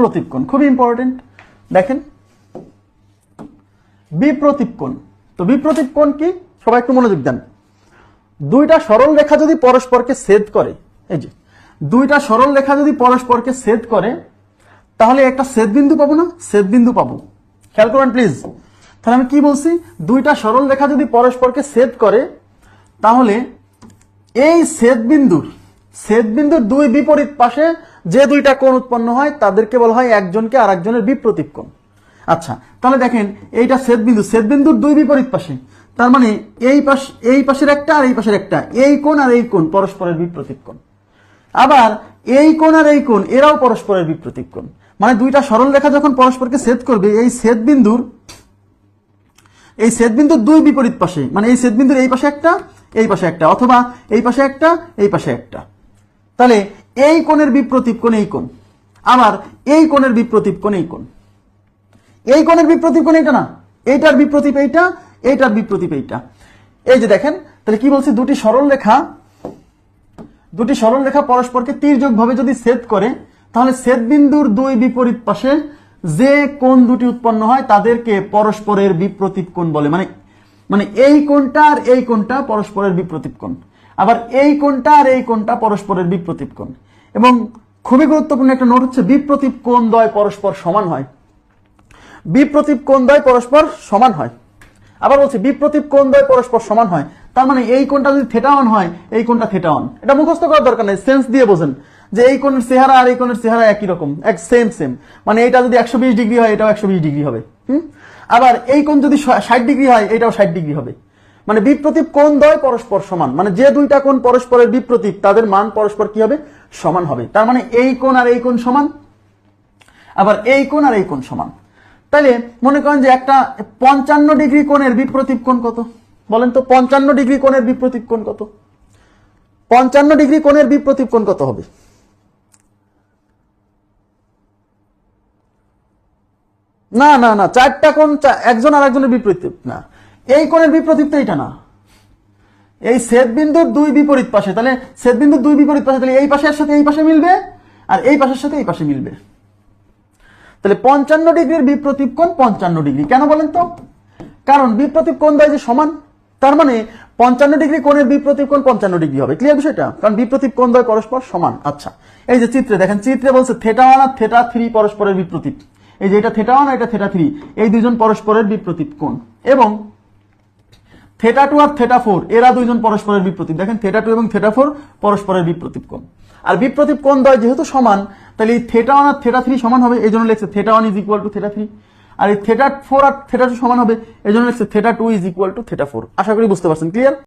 বিপ্রতীপ কোণ খুবই ইম্পর্টেন্ট দেখেন বিপ্রতীপ কোণ তো বিপ্রতীপ কোণ কি? সবাই একটু মনোযোগ দেন। দুইটা সরল রেখা যদি পরস্পরকে ছেদ করে, এই যে, দুইটা সরল রেখা যদি পরস্পরকে ছেদ করে, তাহলে একটা ছেদ বিন্দু পাবো না? ছেদ বিন্দু পাবো। খেয়াল করবেন প্লিজ তাহলে আমি কি বলছি? দুইটা সরল রেখা যদি পরস্পরকে ছেদ করে, তাহলে এই ছেদ বিন্দুর ছেদ বিন্দুর দুই বিপরীত পাশে যে দুইটা কোণ উৎপন্ন হয়, তাদেরকে বলা হয় একজনকে আর একজনের বিপ্রতীপ কোণ। আচ্ছা তাহলে দেখেন, এইটা ছেদ বিন্দু ছেদ বিন্দুর দুই বিপরীত পাশে। তার মানে এই পাশ, এই পাশের একটা আর এই পাশের একটা। এই কোণ আর এই কোণ পরস্পরের বিপ্রতীপ কোণ। আবার এই কোণ আর এই কোণ, এরাও পরস্পরের বিপ্রতীপ কোণ। মানে দুইটা সরল রেখা যখন পরস্পরকে ছেদ করবে, এই ছেদ বিন্দুর এই ছেদ বিন্দুর দুই বিপরীত পাশে। মানে এই ছেদ বিন্দুর এই পাশে একটা, এই পাশে একটা, অথবা এই পাশে একটা, এই পাশে একটা। তাহলে এই কোণের বিপ্রতীপ কোণ, এই কোণ। আবার এই কোণের বিপ্রতীপ কোণ, এই কোণ। এই কোণের বিপ্রতীপ কোণ এইটা না। এইটার বিপ্রতীপ এইটা, এইটার বিপ্রতীপ এইটা। এই যে দেখেন, তাহলে কি বলছি? দুটি সরল রেখা, দুটি সরল রেখা পরস্পরকে তীর্যকভাবে যদি ছেদ করে, তাহলে ছেদ বিন্দুর দুই বিপরীত পাশে যে কোণ দুটি উৎপন্ন হয়, তাদেরকে পরস্পরের বিপ্রতীপ কোণ বলে। মানে মানে এই কোণটা আর এই কোণটা পরস্পরের বিপ্রতীপ কোণ। আবার এই কোণটা আর এই কোণটা পরস্পরের বিপ্রতীপ কোণ। এবং খুবই গুরুত্বপূর্ণ একটা নোট হচ্ছে, বিপ্রতীপ কোন দ্বয় পরস্পর সমান হয়? বিপ্রতীপ কোন দ্বয় পরস্পর সমান হয়? আবার বলছি, বিপ্রতীপ কোন দ্বয় পরস্পর সমান হয়? তার মানে এই কোনটা যদি থেটা অন হয়, এই কোনটা থেটা অন এটা মুখস্থ করার দরকার নেই সেন্স দিয়ে বোঝেন যে এই কোণের চেহারা আর এই কোণের চেহারা একই রকম, এক সেম সেম মানে এটা যদি একশো বিশ ডিগ্রি হয়, এটাও একশো বিশ ডিগ্রি হবে। হুম? আবার এই কোণ যদি ষাট ডিগ্রি হয়, এটাও ষাট ডিগ্রি হবে। মানে বিপ্রতীপ কোন দ্বয় পরস্পর সমান? মানে যে দুইটা কোন পরস্পরের বিপ্রতীপ, তাদের মান পরস্পর কি হবে? সমান হবে। তার মানে এই কোণ আর এই কোণ সমান? আবার এই কোণ আর এই কোণ সমান। তাহলে মনে করেন যে একটা পঞ্চান্ন ডিগ্রি কোণের বিপ্রতীপ কোণ কত? বলেন তো, পঞ্চান্ন ডিগ্রি কোণের বিপ্রতীপ কোণ কত? পঞ্চান্ন ডিগ্রি কোণের বিপ্রতীপ কোণ কত হবে? না না না, চারটা চা- একজন আর একজনের বিপরীত না। এই কোণের বিপরীত তো এটা না। এই বিন্দুর দুই বিপরীত পাশে, তাহলে বিন্দুর দুই বিপরীত পাশে, তাহলে এই পাশের সাথে এই পাশে মিলবে, আর এই পাশের সাথে এই পাশে মিলবে। তাহলে পঞ্চান্ন ডিগ্রির বিপ্রতীপ কোণ পঞ্চান্ন ডিগ্রি। কেন বলেন তো? কারণ বিপ্রতীপ কোণ দেয় যে সমান, তার মানে পঞ্চান্ন ডিগ্রি কোণের বিপ্রতীপ কোণ পঞ্চান্ন ডিগ্রি হবে। ক্লিয়ার বিষয়টা? কারণ বিপ্রতীপ কোণ দ্বয় পরস্পর সমান। আচ্ছা এই যে চিত্রে দেখেন, চিত্রে বলছে থেটা ওয়ান আর থেটা থ্রি পরস্পরের বিপ্রতীপ এই যে এটা থেটা ওয়ান এটা থেটা থ্রি এই দুইজন পরস্পরের বিপ্রতীপ কোণ। এবং থেটা টু আর থেটা ফোর এরা দুইজন পরস্পরের বিপ্রতীপ দেখেন থেটা টু এবং থেটা ফোর পরস্পরের বিপ্রতীপ কোণ। আর বিপ্রতীপ কোণ দয় যেহেতু সমান, তাহলে এই থেটা ওয়ান আর থেটা থ্রি সমান হবে এই জন্য লেখছে theta one is equal to theta three আর এই থেটা ফোর আর থেটা টু সমান হবে এই জন্য লেখছে theta two is equal to theta four আশা করি বুঝতে পারছেন ক্লিয়ার